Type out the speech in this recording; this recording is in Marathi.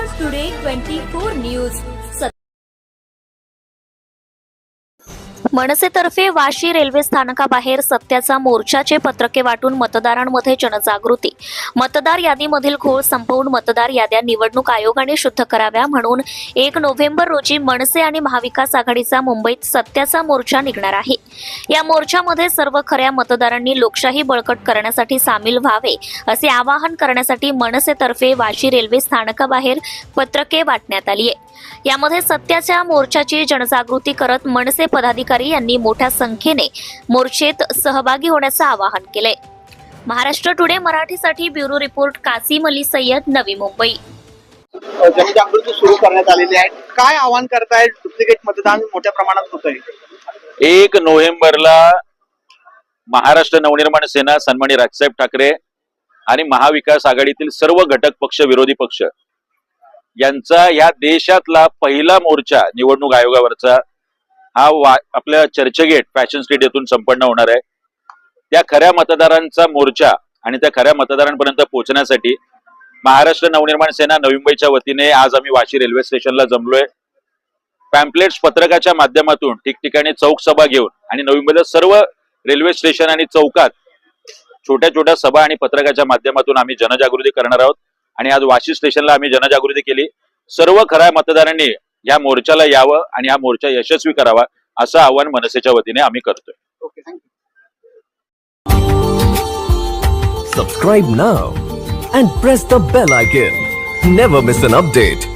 Maharashtra today twenty four news मनसेतर्फे वाशी रेल्वे स्थानकाबाहेर सत्याचा मोर्चाचे पत्रके वाटून मतदारांमध्ये जनजागृती. मतदार यादीमधील घोळ संपवून मतदार याद्या निवडणूक आयोगाने शुद्ध कराव्या म्हणून एक नोव्हेंबर रोजी मनसे आणि महाविकास आघाडीचा मुंबईत सत्याचा मोर्चा निघणार आहे. या मोर्चामध्ये सर्व खऱ्या मतदारांनी लोकशाही बळकट करण्यासाठी सामील व्हावे असे आवाहन करण्यासाठी मनसेतर्फे वाशी रेल्वे स्थानकाबाहेर पत्रके वाटण्यात आली आहे. यामध्ये सत्याच्या मोर्चाची जनजागृती करत मनसे पदाधिकारी यांनी मोठ्या संख्येने मोर्चेत सहभागी होण्याचं आवाहन केलंय. महाराष्ट्र टुडे मराठीसाठी bureau report Qasem Ali Sayyed Navi Mumbai. जनजागृती सुरू करण्यात आलेली आहे. काय आवाहन करताय? डुप्लिकेट मतदान मोठ्या प्रमाणात होत आहे एक नोव्हेंबरला महाराष्ट्र नवनिर्माण सेना सन्मानी राजसाहेब ठाकरे आणि महाविकास आघाडीतील सर्व घटक पक्ष विरोधी पक्ष यांचा या देशातला पहिला मोर्चा निवडणूक आयोगावरचा हा वा आपल्या चर्चगेट फॅशन स्ट्रीट येथून संपन्न होणार आहे. त्या खऱ्या मतदारांचा मोर्चा आणि त्या खऱ्या मतदारांपर्यंत पोहोचण्यासाठी महाराष्ट्र नवनिर्माण सेना नवी मुंबईच्या वतीने आज आम्ही वाशी रेल्वे स्टेशनला जमलोय. पॅम्पलेट्स पत्रकाच्या माध्यमातून ठिकठिकाणी चौक सभा घेऊन आणि नवी मुंबईला सर्व रेल्वे स्टेशन आणि चौकात छोट्या छोट्या सभा आणि पत्रकाच्या माध्यमातून आम्ही जनजागृती करणार आहोत. आणि आज वाशी स्टेशनला आम्ही जनजागृती केली सर्व खऱ्या मतदारांनी या मोर्चाला यावं आणि हा मोर्चा यशस्वी करावा असं आवाहन मनसेच्या वतीने आम्ही करतोय okay thank you Subscribe now and press the bell icon. Never miss an update.